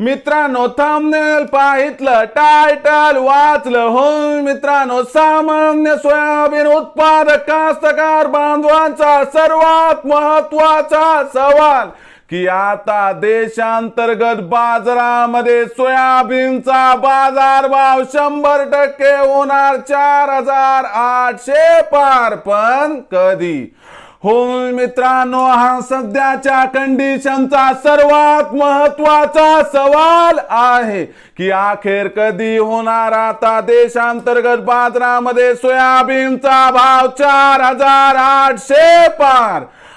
मित्रांनो थांबनेल पाहितलं टायटल वाचलं हो मित्रांनो सामान्य सोयाबीन उत्पादक कास्तकार बांधवांचा सर्वात महत्त्वाचा सवाल की आता देशांतर्गत बाजारामध्ये सोयाबीनचा बाजारभाव शंभर टक्के होणार चार हजार आठशे पार पण कधी? हो मित्रांनो हा सध्याच्या कंडिशनचा सर्वात महत्त्वाचा सवाल आहे की अखेर कधी होणार आता देशांतर्गत बाजारामध्ये सोयाबीनचा भाव चार हजार आठशे पार?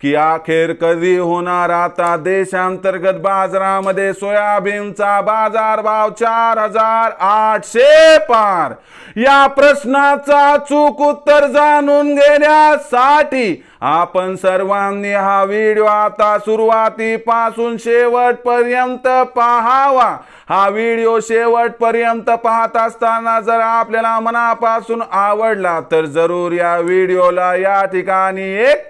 की अखेर कधी होणार आता देशांतर्गत बाजारामध्ये सोयाबीनचा बाजारभाव चार हजार आठशे पार. या प्रश्नाचा चूक उत्तर जाणून घेण्यासाठी आपण सर्वांनी हा व्हिडिओ आता सुरुवातीपासून शेवटपर्यंत पाहावा. हा व्हिडिओ शेवटपर्यंत पाहत असताना जर आपल्याला मनापासून आवडला तर जरूर या व्हिडिओला या ठिकाणी एक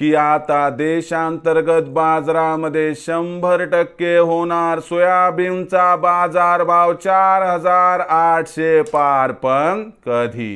की आता देशांतर्गत बाजारामध्ये शंभर टक्के होणार सोयाबीनचा बाजारभाव चार हजार आठशे पार पण कधी?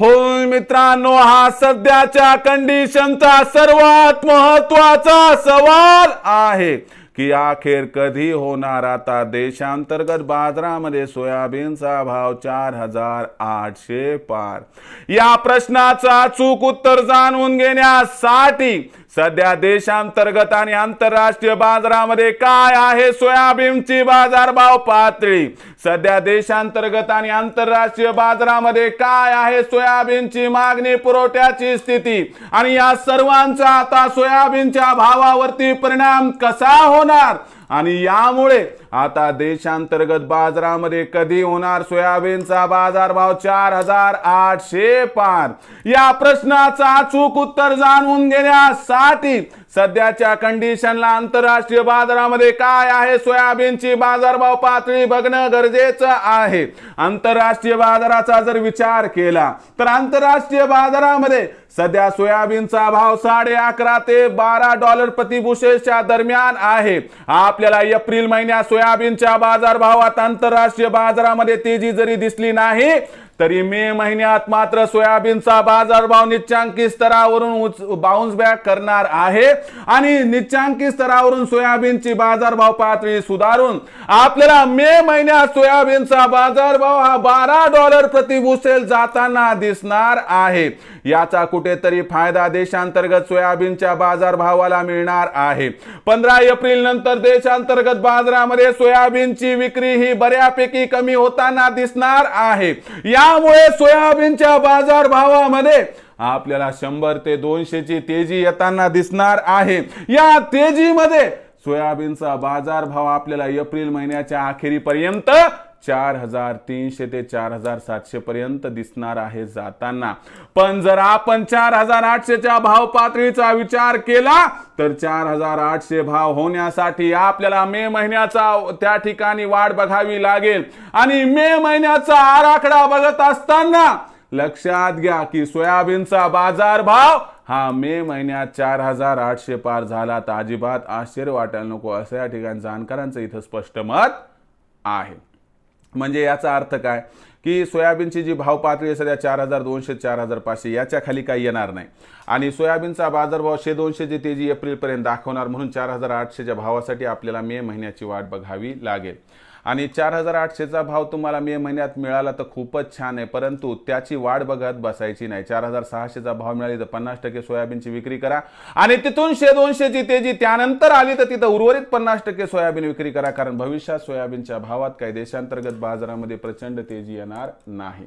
हो मित्रांनो हा सध्याच्या कंडिशनचा सर्वात महत्त्वाचा सवाल आहे. की अखेर कधी होणार आता देशांतर्गत बाजारामध्ये सोयाबीनचा भाव चार हजार आठशे पार. या प्रश्नाचा चूक उत्तर जाणून घेण्यासाठी सध्या देशांतर्गत आणि आंतरराष्ट्रीय बाजारामध्ये काय आहे? सोयाबीनची बाजारभाव पातळी. सध्या देशांतर्गत आणि आंतरराष्ट्रीय बाजारामध्ये काय आहे? सोयाबीनची मागणी पुरवठ्याची स्थिती आणि या सर्वांचा आता सोयाबीनच्या भावावरती परिणाम कसा होणार? आणि यामुळे आता देशांतर्गत बाजारामध्ये कधी होणार सोयाबीनचा बाजारभाव चार हजार आठशे पार? या प्रश्नाचा अचूक उत्तर जाणून घेण्यासाठी सध्याच्या कंडिशनला आंतरराष्ट्रीय बाजारामध्ये काय आहे? सोयाबीनची बाजारभाव पातळी बघणं गरजेचं आहे. आंतरराष्ट्रीय बाजाराचा जर विचार केला तर आंतरराष्ट्रीय बाजारामध्ये सध्या सोयाबीनचा भाव साडे अकरा ते बारा डॉलर प्रति दरम्यान आहे. आपल्याला एप्रिल महिन्यात सोयाबीनच्या बाजारभावात आंतरराष्ट्रीय बाजारामध्ये तेजी जरी दिसली नाही तरी मे महिन्यात मात्र सोयाबीनचा बाजारभाव निच्चांकी स्तरावरून बाउन्स बॅक करणार आहे. आणि निच्चांकी स्तरावरून सोयाबीनची बाजारभाव पातळी सुधारून आपल्याला मे महिन्यात सोयाबीनचा बाजारभाव हा बारा डॉलर प्रति बुसेल जाताना दिसणार आहे. याचा कुठेतरी फायदा देशांतर्गत सोयाबीनच्या बाजारभावाला मिळणार आहे. पंधरा एप्रिल नंतर देशांतर्गत बाजारामध्ये सोयाबीनची विक्री ही बऱ्यापैकी कमी होताना दिसणार आहे. यामुळे सोयाबीनच्या बाजारभावामध्ये आपल्याला शंभर ते दोनशेची तेजी येताना दिसणार आहे. या तेजीमध्ये सोयाबीनचा बाजारभाव आपल्याला एप्रिल महिन्याच्या अखेरीपर्यंत चार हजार तीनशे ते चार हजार सातशे पर्यंत दिसणार आहे जाताना. पण जर आपण चार हजार आठशेच्या भाव पातळीचा विचार केला तर चार हजार आठशे भाव होण्यासाठी आपल्याला मे महिन्याचा त्या ठिकाणी वाढ बघावी लागेल. आणि मे महिन्याचा आराखडा बघत असताना लक्षात घ्या की सोयाबीनचा बाजार भाव हा मे महिन्यात चार हजार आठशे पार झाला तर अजिबात आश्चर्य वाटायला नको असं या ठिकाणी जाणकारांचं इथं स्पष्ट मत आहे. म्हणजे याचा अर्थ काय? की सोयाबीनची जी भाव पातळी आहे सध्या चार हजार दोनशे चार हजार पाचशे याच्या खाली काही येणार नाही. आणि सोयाबीनचा बाजारभाव शे दोनशेची तेजी एप्रिलपर्यंत दाखवणार म्हणून चार हजार आठशेच्या भावासाठी आपल्याला मे महिन्याची वाट बघावी लागेल. आणि चार हजार आठशेचा भाव तुम्हाला मे महिन्यात मिळाला तर खूपच छान आहे. परंतु त्याची वाढ बघत बसायची नाही. चार हजार सहाशेचा भाव मिळाली तर पन्नास टक्के सोयाबीनची विक्री करा. आणि तिथून शे दोनशेची तेजी त्यानंतर आली तर तिथं उर्वरित पन्नास टक्के सोयाबीन विक्री करा. कारण भविष्यात सोयाबीनच्या भावात काही देशांतर्गत बाजारामध्ये प्रचंड तेजी येणार नाही.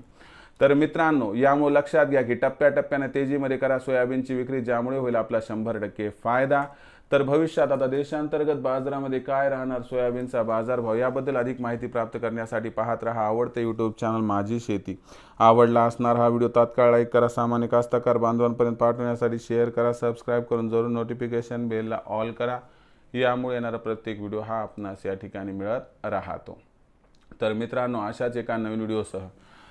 तर मित्रांनो यामुळे लक्षात घ्या की टप्प्याटप्प्याने तेजीमध्ये करा सोयाबीनची विक्री ज्यामुळे होईल आपला शंभर टक्के फायदा. तर भविष्यात आता देशांतर्गत बाजारामध्ये काय राहणार सोयाबीनचा बाजारभाव याबद्दल अधिक माहिती प्राप्त करण्यासाठी पाहत रहा आवडते यूट्यूब चॅनल माझी शेती. आवडला असणार हा व्हिडिओ तात्काळ लाईक करा सामान्य कास्तकार बांधवांपर्यंत पाठवण्यासाठी शेअर करा सबस्क्राईब करून जरूर नोटिफिकेशन बेलला ऑल करा. यामुळे येणारा प्रत्येक व्हिडिओ हा आपणास या ठिकाणी मिळत राहतो. तर मित्रांनो अशाच एका नवीन व्हिडिओसह